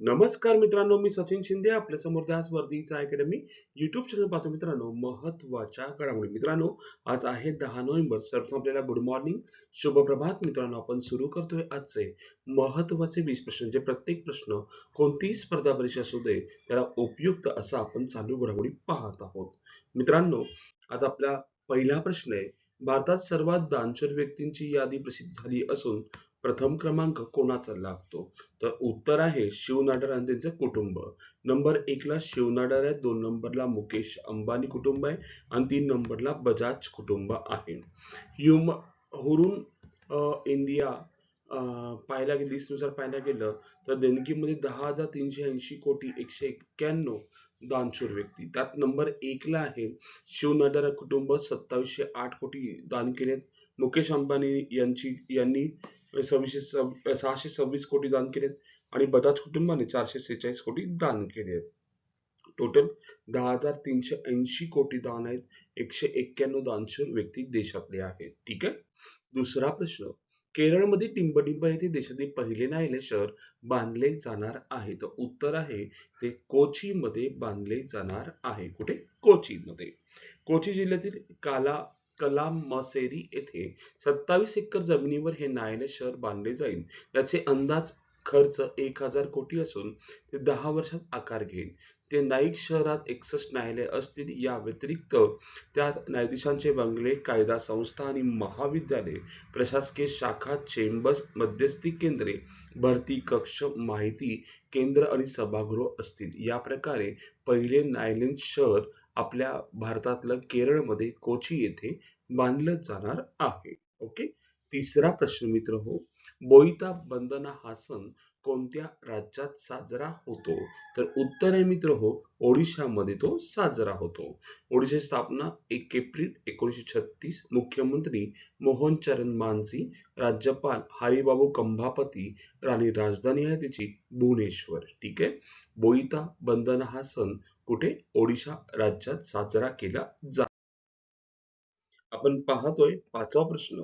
नमस्कार मित्रांनो मी सचिन शिंदे आपल्यासमोर त्याच वर्दीचा अकॅडमी युट्यूब चॅनल पाहतो मित्रांनो महत्त्वाच्या घडामोडी. मित्रांनो आज आहे दहा नोव्हेंबर सर्वप्रथम आपल्याला गुड मॉर्निंग. शुभ प्रभात. मित्रांनो आपण सुरू करतोय आजचे महत्त्वाचे वीस प्रश्न. जे प्रत्येक प्रश्न कोणतीही स्पर्धा परीक्षा असू दे त्याला उपयुक्त असा आपण चालू घडामोडी पाहत आहोत. मित्रांनो आज आपला पहिला प्रश्न आहे भारतात सर्वात दानशूर व्यक्तींची यादी प्रसिद्ध झाली असून प्रथम क्रमांक कोणाचा लागतो? तर उत्तर आहे शिवनाडर आणि त्यांचं कुटुंब. नंबर एकला शिवनाडर आहे दोन नंबरला मुकेश अंबानी कुटुंब आहे आणि तीन नंबरला बजाज कुटुंब आहे. ह्युम हुरून इंडिया पाहायला गेलं लिस्टनुसार पाहायला गेलं तर देणगीमध्ये दहा हजार तीनशे ऐंशी कोटी एकशे एक्क्याण्णव दानशूर व्यक्ती. त्यात नंबर एकला आहे शिवनाडारा कुटुंब सत्तावीसशे आठ कोटी दान केलेत मुकेश अंबानी यांची यांनी सव्वीसशे सव- सहाशे सव्वीस कोटी दान केले आणि बजाज कुटुंबाने चारशे सेहेचाळीस कोटी दान केले आहेत. टोटल दहा हजार तीनशे ऐंशी कोटी दान आहेत. एकशे एक्क्याण्णव दानशूर व्यक्ती देशातले आहेत. ठीक आहे? दुसरा प्रश्न. केरळमध्ये टिंबडिंब येथे देशातील पहिले न्यायालय शहर बांधले जाणार आहे. तर उत्तर आहे ते कोची मध्ये बांधले जाणार आहे. कुठे? कोची मध्ये कोची जिल्ह्यातील काला कलाम मसेरी येथे सत्तावीस एकर जमिनीवर हे न्यायालय शहर बांधले जाईल. याचे अंदाज खर्च एक हजार कोटी असून ते दहा वर्षात आकार घेईल. ते नाईक शहरात एकसष्ट न्यायालय असतील या व्यतिरिक्त त्यात न्यायाधीशांचे बंगले कायदा संस्था आणि महाविद्यालय प्रशासकीय शाखा चेंबर्स मध्यस्थी केंद्रे भरती कक्ष माहिती केंद्र आणि सभागृह असतील. या प्रकारे पहिले न्यायालयीन शहर आपल्या भारतातलं केरळमध्ये कोची येथे बांधलं जाणार आहे. ओके? तिसरा प्रश्न मित्र हो बोईता बंदना हा सण कोणत्या राज्यात साजरा होतो? तर उत्तर आहे मित्र हो ओडिशामध्ये तो साजरा होतो. ओडिशाची स्थापना एक एप्रिल एकोणीसशे छत्तीस मुख्यमंत्री मोहन चरण मानसी राज्यपाल हरिबाबू कंभापती आणि राजधानी आहे तिची भुवनेश्वर. ठीक आहे? बोईता बंदना हा सण कुठे? ओडिशा राज्यात साजरा केला जा आपण पाहतोय पाचवा प्रश्न.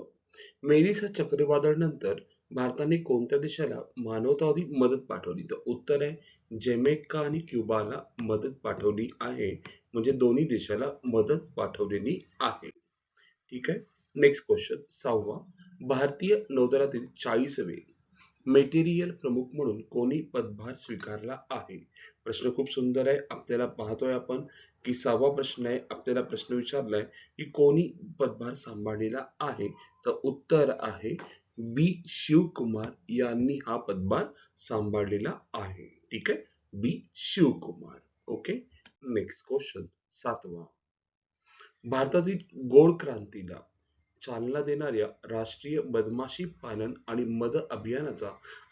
मेरिसा चक्रीवादळ नंतर भारताने कोणत्या देशाला मानवतावादी मदत पाठवली? तर उत्तर आहे जमैका आणि क्युबाला मदत पाठवली आहे. म्हणजे दोन्ही देशाला मदत पाठवलेली आहे. ठीक आहे? नेक्स्ट क्वेश्चन सहावा. भारतीय नौदलातील चाळीसवे मेटेरियल प्रमुख म्हणून कोणी पदभार स्वीकारला आहे? प्रश्न खूप सुंदर आहे. आपल्याला पाहतोय आपण की सहावा प्रश्न आहे. आपल्याला प्रश्न विचारलाय की कोणी पदभार सांभाळलेला आहे? तर उत्तर आहे बी शिवकुमार यांनी हा पदभार सांभाळलेला आहे. ठीक आहे? B Shivakumar. Okay? Next question सातवा. भारतातील गोड क्रांतीला चालना देणाऱ्या राष्ट्रीय बदमाशी पालन आणि मद अभियानाचा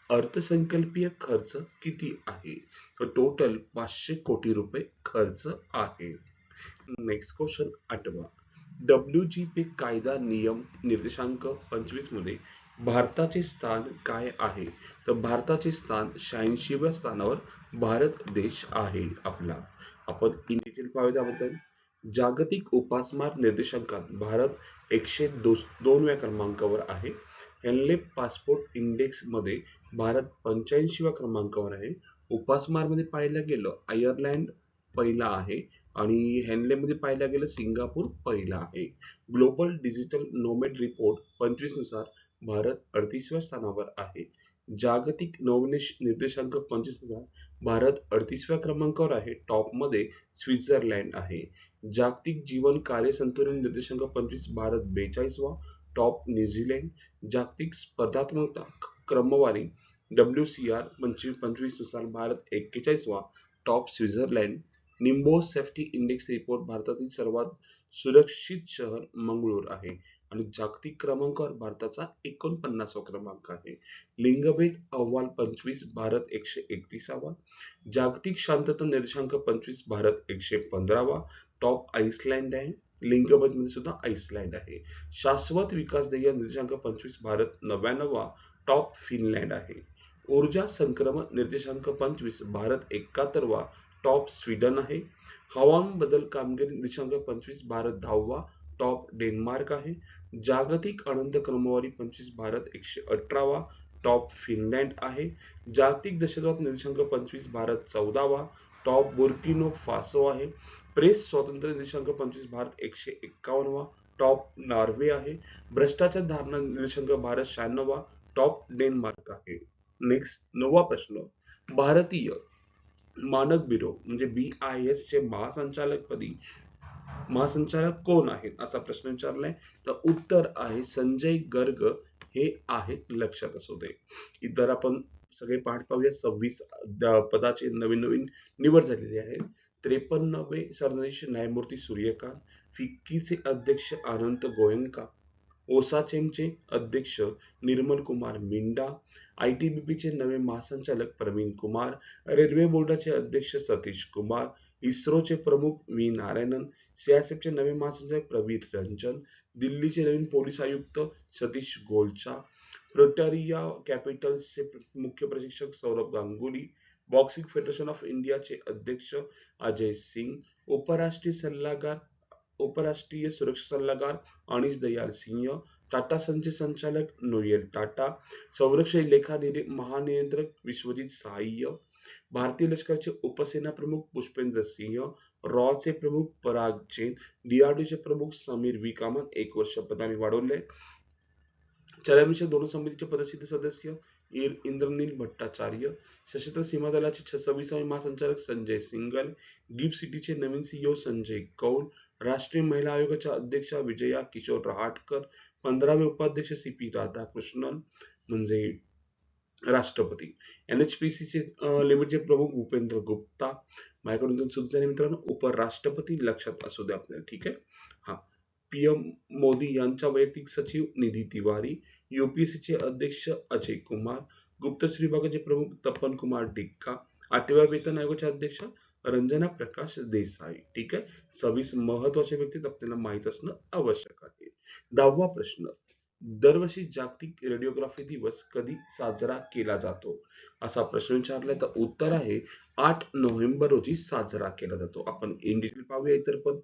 अर्थसंकल्पीय खर्च किती आहे? तर टोटल पाचशे कोटी रुपये खर्च आहे. नेक्स्ट क्वेश्चन आठवा. डब्ल्यू जी पी कायदा नियम निर्देशांक पंचवीसमध्ये भारताचे स्थान काय आहे? तर भारताचे स्थान शहाऐंशीव्या स्थानावर भारत देश आहे आपला. आपण इन पाहूया त्याबद्दल. जागतिक उपासमार निर्देशांकात भारत एकशे दो दोनव्या क्रमांकावर आहे. हेनले पासपोर्ट इंडेक्समध्ये भारत पंच्याऐंशीव्या क्रमांकावर आहे. उपासमारमध्ये गेलं आयर्लंड पहिला आहे आणि हॅनलेमध्ये पाहिलं गेलं सिंगापूर पहिला आहे. ग्लोबल डिजिटल नोमेड रिपोर्ट पंचवीसनुसार भारत अडतीसव्या स्थानावर आहे. जागतिक नवनिश निर्देशांक पंचवीसनुसार भारत अडतीसव्या क्रमांकावर आहे. टॉपमध्ये स्वित्झर्लंड आहे. जागतिक जीवन कार्य संतुलन निर्देशांक पंचवीस भारत बेचाळीसवा. Top New Zealand. जागतिक स्पर्धात्मकता क्रमवारी डब्ल्यू सी आर पंचवीस पंचवीसनुसार Bharat एक्केचाळीसवा. Top Switzerland. Numbeo safety index report भारतातील सर्वात सुरक्षित शहर मंगळूर आहे. आणि जागतिक क्रमांकावर भारताचा एकोणपन्नासवा क्रमांक आहे. लिंगभेद अहवाल पंचवीस भारत एकशे एकतीसावा. जागतिक शांतता निर्देशांक पंचवीस भारत एकशे पंधरावा. टॉप आइसलँड आहे. लिंगभेदमध्ये सुद्धा आइसलँड आहे. शाश्वत विकास ध्येय निर्देशांक पंचवीस भारत नव्याण्णवा. टॉप फिनलँड आहे. ऊर्जा संक्रमण निर्देशांक पंचवीस भारत एकाहत्तरवा. टॉप स्वीडन आहे. हवामान बदल कामगिरी निर्देशांक पंचवीस भारत दहावा. टॉप डेन्मार्क आहे. जागतिक आनंद क्रमवारी पंचवीस भारत एकशे अठरावा. टॉप फिनलँड आहे. जागतिक दहशतवाद निर्देशांक पंचवीस भारत चौदावा. टॉप बुर्किनो फासो आहे. प्रेस स्वातंत्र्य निर्देशांक पंचवीस भारत एकशे एक्कावन्नवा टॉप नॉर्वे आहे. भ्रष्टाचार धारणा निर्देशांक भारत शहाण्णवा. टॉप डेन्मार्क आहे. नेक्स्ट नववा प्रश्न. भारतीय मानक ब्युरो म्हणजे बी आय एस चे महासंचालक पदी महासंचालक कोण आहेत असा प्रश्न विचारलाय. तर उत्तर आहे संजय गर्ग. हे आहेत लक्षात असू दे. इतर आपण सगळे पाठ पाहूया. सव्वीस पदाचे नवीन नवीन निवड झालेली आहे. त्रेपन्नवे सरन्यायाधीश न्यायमूर्ती सूर्यकांत फिक्कीचे अध्यक्ष अनंत गोयंका ओसाचेमचे अध्यक्ष Nirmal Kumar Minda I T B पीचे नवे महासंचालक प्रवीण कुमार रेल्वे बोर्डाचे अध्यक्ष सतीश कुमार इस्रोचे प्रमुख व्ही नारायणन सीआयएसएफचे नवे महासंचालक प्रवीर रंजन दिल्लीचे नवीन पोलीस आयुक्त सतीश गोलचा प्रोटारिया कॅपिटल्सचे मुख्य प्रशिक्षक Sourav Ganguly boxing federation of इंडियाचे अध्यक्ष अजय सिंग उपराष्ट्रीय सल्लागार उपराष्ट्रीय सुरक्षा सल्लागार अनिश दयाल सिंह टाटा संचे संचालक नोयल टाटा संरक्षण लेखा महानियंत्रक विश्वजित साह्य भारतीय लष्कराचे उपसेना प्रमुख पुष्पेंद्र सिंह रॉचे प्रमुख पराग जैन डीआरडीचे प्रमुख समीर वी कामत एक वर्ष पदाने वाढवले. चलमिशन दोन समितीचे पदसिद्ध सदस्य इंद्रनील भट्टाचार्य सशस्त्र सीमा दलाचे छसव्वीसावे महासंचालक संजय सिंगल गिफ्ट सिटीचे नवीन सीईओ संजय कौल राष्ट्रीय महिला आयोगाच्या अध्यक्षा विजया किशोर रहाटकर पंधरावे उपाध्यक्ष सी पी राधाकृष्णन म्हणजे राष्ट्रपती. एन एच पी सी लिमिटचे प्रमुख भूपेंद्र गुप्ता. माझ्याकडून चूक झाली मित्रांनो उपराष्ट्रपती लक्षात असू द्या आपल्याला ठीक आहे? हा. पीएम मोदी यांच्या वैयक्तिक सचिव निधी तिवारी युपीएससीचे अध्यक्ष अजय कुमार गुप्तचर विभागाचे प्रमुख तपन कुमार डिक्का आठव्या वेतन आयोगाचे अध्यक्ष रंजना प्रकाश देसाई. ठीक आहे? सव्वीस महत्त्वाचे व्यक्ती आपल्याला माहीत असणं आवश्यक आहे. दहावा प्रश्न. दरवर्षी जागतिक रेडिओग्राफी दिवस कधी साजरा केला जातो? असा प्रश्न विचारलाय तर उत्तर आहे आठ नोव्हेंबर रोजी साजरा केला जातो. आपण इन डिटेल पाहूया इतर पण.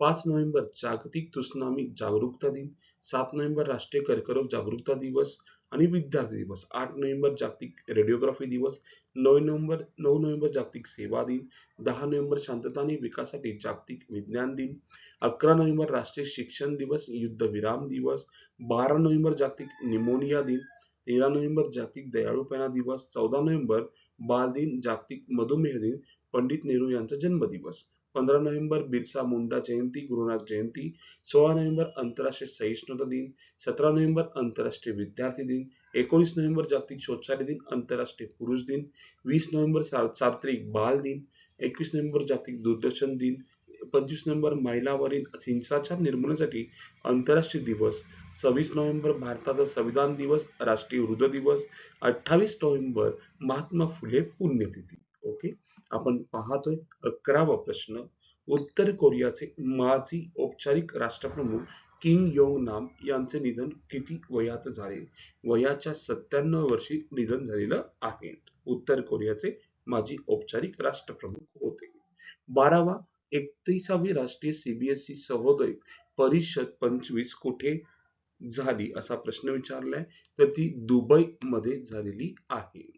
पाच नोव्हेंबर जागतिक तुसनामी जागरूकता दिन. सात नोव्हेंबर राष्ट्रीय कर्करोग जागरूकता दिवस आणि विद्यार्थी दिवस. आठ नोव्हेंबर जागतिक रेडिओग्राफी दिवस. नऊ नोव्हेंबर नऊ नोव्हेंबर जागतिक सेवा दिन. दहा नोव्हेंबर शांतता आणि विकासासाठी जागतिक विज्ञान दिन. अकरा नोव्हेंबर राष्ट्रीय शिक्षण दिवस युद्ध विराम दिवस. बारा नोव्हेंबर जागतिक निमोनिया दिन. तेरा नोव्हेंबर जागतिक दयाळूपणा दिवस. चौदा नोव्हेंबर बाल दिन जागतिक मधुमेह दिन. पंडित नेहरू यांचा जन्मदिवस. पंधरा नोव्हेंबर बिरसा मुंडा जयंती गुरुनाथ जयंती सोळा नोव्हेंबर आंतरराष्ट्रीय सहिष्णुता दिन सतरा नोव्हेंबर आंतरराष्ट्रीय विद्यार्थी दिन एकोणीस नोव्हेंबर जागतिक शौचालय दिन आंतरराष्ट्रीय पुरुष दिन वीस नोव्हेंबर सार्वत्रिक बाल दिन एकवीस नोव्हेंबर जागतिक दूरदर्शन दिन पंचवीस नोव्हेंबर महिलावरील हिंसाचार निर्मूलनासाठी आंतरराष्ट्रीय दिवस सव्वीस नोव्हेंबर भारताचा संविधान दिवस राष्ट्रीय हृदय दिवस अठ्ठावीस नोव्हेंबर महात्मा फुले पुण्यतिथी. ओके? आपण पाहतोय अकरावा प्रश्न. उत्तर कोरियाचे माजी औपचारिक राष्ट्रप्रमुख किंग योंग नाम यांचे निधन किती वयात झाले? वयाच्या सत्त्याण्णव वर्षी निधन झालेलं आहे. उत्तर कोरियाचे माजी औपचारिक राष्ट्रप्रमुख होते. बारावा एकतीसावी राष्ट्रीय सीबीएसई सहोदय परिषद पंचवीस कुठे झाली असा प्रश्न विचारलाय? तर ती दुबई मध्ये झालेली आहे.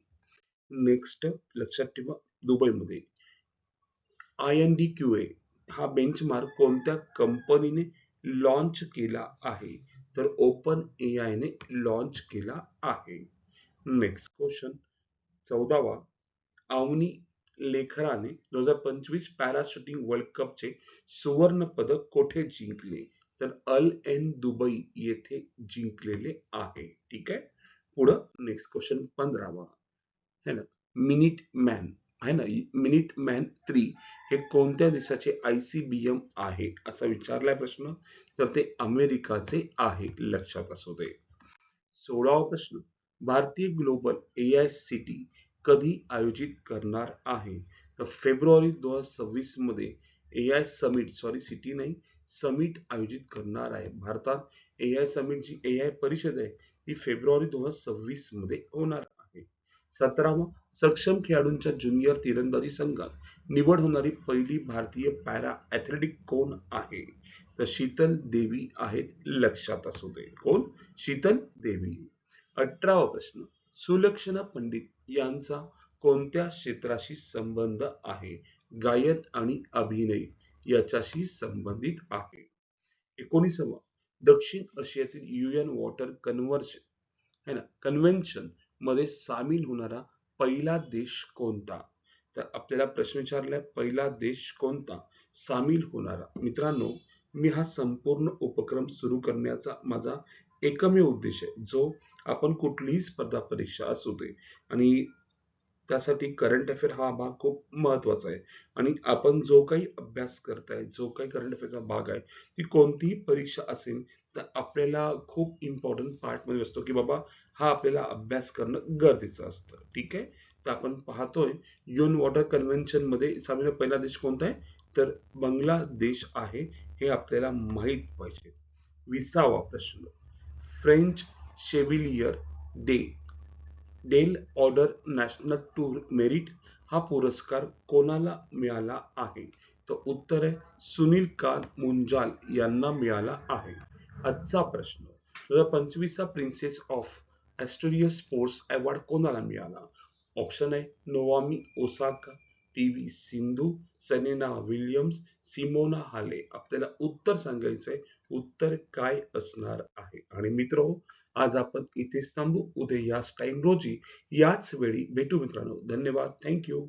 नेक्स्ट लक्षात ठेवा. दुबईमध्ये. I N D Q A हा बेंचमार्क कोणत्या कंपनीने लॉन्च केला आहे? तर ओपन ए आय ने लॉन्च केला आहे. नेक्स्ट क्वेश्चन चौदावा. अवनी लेखराने दोन हजार पंचवीस पॅराशूटिंग वर्ल्ड कपचे सुवर्ण पदक कोठे जिंकले? तर अल एन दुबई येथे जिंकलेले आहे. ठीक आहे? पुढं नेक्स्ट क्वेश्चन पंधरावा. है ना? मिनिट मॅन आहे ना? Minute man three. हे कोणत्या देशाचे आयसीबीएम आहे? असा विचारलाय प्रश्न. तर ते अमेरिकाचे आहे लक्षात असू दे. सोळावा प्रश्न. भारतीय ग्लोबल ए आय सिटी कधी आयोजित करणार आहे? तर फेब्रुवारी दोन हजार सव्वीसमध्ये A I summit sorry city नाही समिट आयोजित करणार आहे. भारतात ए आय समिट जी ए आय परिषद आहे ती फेब्रुवारी दोन हजार सव्वीसमध्ये होणार. सतरावा सक्षम खेळाडूंच्या ज्युनियर तिरंदाजी संघात निवड होणारी पहिली भारतीय पॅरा ॲथलेटिक कोण आहे? तर शीतल देवी आहेत लक्षात असू दे. कोण? शीतल देवी. अठरावा प्रश्न. सुलक्षणा पंडित यांचा कोणत्या क्षेत्राशी संबंध आहे? गायन आणि अभिनय याच्याशी संबंधित आहे. एकोणीसावा. दक्षिण आशियातील युएन वॉटर कन्व्हर्शन है ना? कन्व्हेन्शन मध्ये सामील होणारा पहिला देश कोणता? तर आपल्याला प्रश्न विचारलाय पहिला देश कोणता? सामील होणारा. मित्रांनो मी हा संपूर्ण उपक्रम सुरू करण्याचा माझा एकमेव उद्देश आहे जो आपण कुठलीही स्पर्धा परीक्षा असू दे आणि त्यासाठी करंट अफेअर हा भाग खूप महत्त्वाचा आहे. आणि आपण जो काही अभ्यास करताय जो काही करंट अफेअरचा भाग आहे ती कोणतीही परीक्षा असेल तर आपल्याला खूप इम्पॉर्टंट पार्टमध्ये असतो की बाबा हा आपल्याला अभ्यास करणं गरजेचं असतं. ठीक आहे? तर आपण पाहतोय युन वॉटर कन्व्हेन्शनमध्ये सामील पहिला देश कोणता आहे? तर बांगलादेश आहे हे आपल्याला माहीत पाहिजे. विसावा प्रश्न. French शेविलियर day del order national tour merit हा पुरस्कार कोणाला मिळाला आहे? तर उत्तर आहे सुनील कांत मुंजाल यांना मिळाला आहे. आजचा प्रश्न दोन हजार पंचवीसचा princess of Asturias sports award कोणाला मिळाला? ऑप्शन आहे Naomi Osaka P V Sindhu Serena Williams Simona Halep. आपल्याला उत्तर सांगायचंय उत्तर काय असणार आहे? आणि मित्र आज आपण इथे थांबू. उद्या याच टाइम रोजी याच वेळी भेटू मित्रांनो. धन्यवाद. थँक्यू